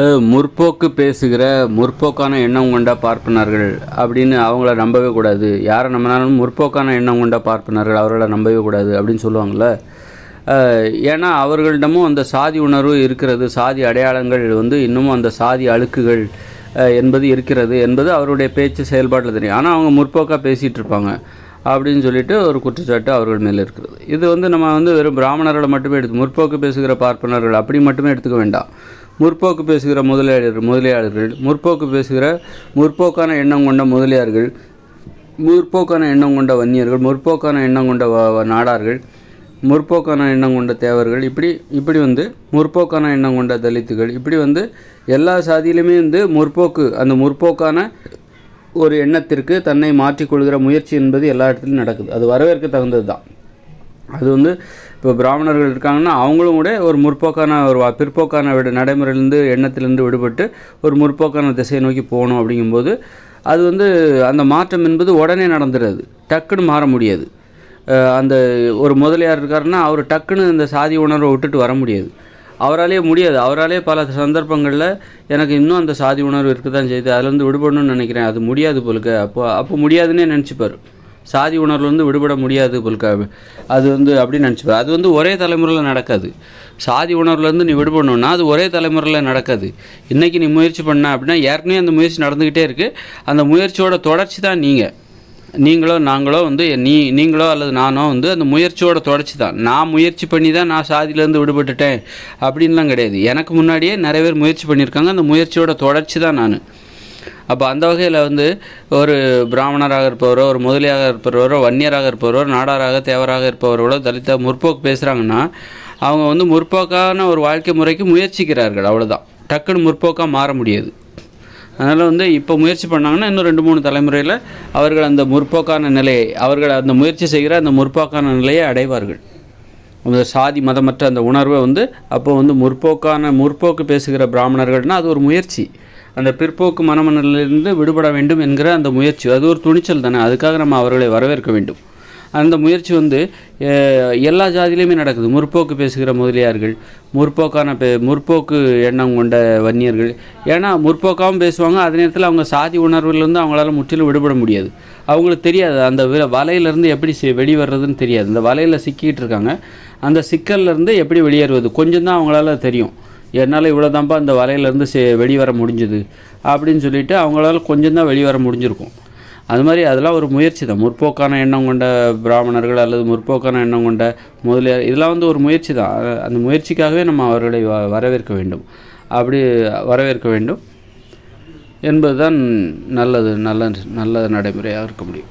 முற்போக்கு பேசுகிற முற்போக்கான எண்ணம் கொண்ட பார்ப்பனர்கள் அப்படின்னு அவங்கள நம்பவே கூடாது. யாரை நம்பினாலும் முற்போக்கான எண்ணம் கொண்ட பார்ப்பனர்கள் அவர்களை நம்பவே கூடாது அப்படின்னு சொல்லுவாங்கள்ல. ஏன்னா அவர்களிடமும் அந்த சாதி உணர்வு இருக்கிறது சாதி அடையாளங்கள் வந்து இன்னமும் அந்த சாதி அழுக்குகள் என்பது இருக்கிறது என்பது அவருடைய பேச்சு செயல்பாட்டில் தெரியும். ஆனால் அவங்க முற்போக்காக பேசிகிட்டு இருப்பாங்க. அப்படின்னு சொல்லிட்டு ஒரு குற்றச்சாட்டு அவர்கள் மேலே இருக்கிறது. இது வந்து நம்ம வந்து வெறும் பிராமணர்களை மட்டுமே எடுத்து முற்போக்கு பேசுகிற பார்ப்பனர்கள் அப்படி மட்டுமே எடுத்துக்க வேண்டாம். முற்போக்கு பேசுகிற முதலியாளர் முதலியாளர்கள் முற்போக்கு பேசுகிற முற்போக்கான எண்ணம் கொண்ட முதலியார்கள் முற்போக்கான எண்ணம் கொண்ட வன்னியர்கள் முற்போக்கான எண்ணம் கொண்ட நாடார்கள் முற்போக்கான எண்ணம் கொண்ட தேவர்கள் இப்படி இப்படி வந்து முற்போக்கான எண்ணம் கொண்ட தலித்துகள் இப்படி வந்து எல்லா சாதியிலுமே வந்து முற்போக்கு அந்த முற்போக்கான ஒரு எண்ணத்திற்கு தன்னை மாற்றிக்கொள்கிற முயற்சி என்பது எல்லா இடத்துலையும் நடக்குது. அது வரவேற்க தகுந்தது தான் அது வந்து இப்போ பிராமணர்கள் இருக்காங்கன்னா அவங்களும் கூட ஒரு முற்போக்கான ஒரு வா- பிற்போக்கான விட நடைமுறையிலேருந்து எண்ணத்திலேருந்து விடுபட்டு ஒரு முற்போக்கான திசையை நோக்கி போகணும் அப்படிங்கும்போது அது வந்து அந்த மாற்றம் என்பது உடனே நடந்துடுறது டக்குன்னு மாற முடியாது. அந்த ஒரு முதலியார் இருக்காருன்னா அவர் டக்குன்னு இந்த சாதி உணர்வை விட்டுட்டு வர முடியாது. அவராலேயே முடியாது. அவராலேயே பல சந்தர்ப்பங்களில் எனக்கு இன்னும் அந்த சாதி உணர்வு இருக்க தான் செய்யுது அதுலேருந்து விடுபடணும்னு நினைக்கிறேன். அது முடியாது போலுக்க. அப்போ அப்போ முடியாதுன்னே நினச்சிப்பார். சாதி உணர்வுலேருந்து விடுபட முடியாது போலுக்க. அது வந்து அப்படின்னு நினச்சிப்பார். அது வந்து ஒரே தலைமுறையில் நடக்காது. சாதி உணர்வுலேருந்து நீ விடுபடணும்னா அது ஒரே தலைமுறையில் நடக்காது. இன்றைக்கி நீ முயற்சி பண்ண அப்படின்னா ஏற்கனவே அந்த முயற்சி நடந்துக்கிட்டே இருக்குது அந்த முயற்சியோட தொடர்ச்சி தான் நீங்கள் நீங்களோ நாங்களோ வந்து நீ நீங்களோ அல்லது நானோ வந்து அந்த முயற்சியோட தொடர்ச்சி தான் நான் முயற்சி பண்ணி தான் நான் சாதியிலேருந்து விடுபட்டுட்டேன் அப்படின்லாம் கிடையாது. எனக்கு முன்னாடியே நிறைய பேர் முயற்சி பண்ணியிருக்காங்க. அந்த முயற்சியோட தொடர்ச்சி தான் நான். அப்போ அந்த வகையில் வந்து ஒரு பிராமணராக இருப்பவரோ ஒரு முதலியாக இருப்பவரோ வன்னியராக இருப்பவரோ நாடாராக தேவராக இருப்பவரோட தலித்த முற்போக்கு பேசுகிறாங்கன்னா அவங்க வந்து முற்போக்கான ஒரு வாழ்க்கை முறைக்கு முயற்சிக்கிறார்கள். அவ்வளோதான் டக்குன்னு முற்போக்காக மாற முடியாது. அதனால் வந்து இப்போ முயற்சி பண்ணாங்கன்னா இன்னும் ரெண்டு மூணு தலைமுறையில் அவர்கள் அந்த முற்போக்கான நிலையை அவர்கள் அந்த முயற்சி செய்கிற அந்த முற்போக்கான நிலையை அடைவார்கள். அந்த சாதி மதமற்ற அந்த உணர்வை வந்து அப்போ வந்து முற்போக்கான முற்போக்கு பேசுகிற பிராமணர்கள்னால் அது ஒரு முயற்சி. அந்த பிற்போக்கு மனமனிலிருந்து விடுபட வேண்டும் என்கிற அந்த முயற்சி. அது ஒரு துணிச்சல் தானே. அதுக்காக நம்ம அவர்களை வரவேற்க வேண்டும். அந்த முயற்சி வந்து எல்லா ஜாதியிலையுமே நடக்குது. முற்போக்கு பேசுகிற முதலியார்கள் முற்போக்கான பே முற்போக்கு எண்ணம் கொண்ட வன்னியர்கள். ஏன்னா முற்போக்காகவும் பேசுவாங்க அதே நேரத்தில் அவங்க சாதி உணர்வுலேருந்து அவங்களால முற்றிலும் விடுபட முடியாது. அவங்களுக்கு தெரியாது அந்த வலையிலேருந்து எப்படி சி- வெளிவர்றதுன்னு தெரியாது. அந்த வலையில் சிக்கிட்டு இருக்காங்க. அந்த சிக்கல்லேருந்து எப்படி வெளியேறுவது? கொஞ்சம் தான் அவங்களால தெரியும். என்னால் இவ்வளோதான்ப்பா அந்த வலையிலேருந்து சி வெளிவர முடிஞ்சுது. அப்படின்னு சொல்லிட்டு அவங்களால கொஞ்சம் தான் வெளிவர முடிஞ்சிருக்கும். அது மாதிரி அதெல்லாம் ஒரு முயற்சி தான். முற்போக்கான எண்ணம் கொண்ட பிராமணர்கள் அல்லது முற்போக்கான எண்ணம் கொண்ட முதலியார் இதெல்லாம் வந்து ஒரு முயற்சி தான். அந்த முயற்சிக்காகவே நம்ம அவர்களை வ- வரவேற்க வேண்டும். அப்படி வரவேற்க வேண்டும். என்பதுதான் நல்லது நல்ல நல்ல நடைமுறையாக இருக்க முடியும்.